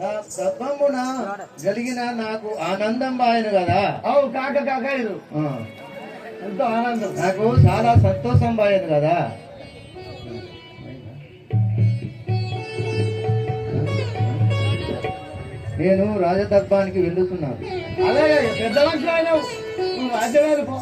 నా గర్భమున కలిగిన నాకు ఆనందం బాయను కదా. అవు కాక కాక ఇది ఎంతో ఆనందం. నాకు చాలా సంతోషం బాయను కదా. నేను రాజదర్బానికి వెళ్ళుతున్నాను. అలాగే పెద్ద మనిషి పో.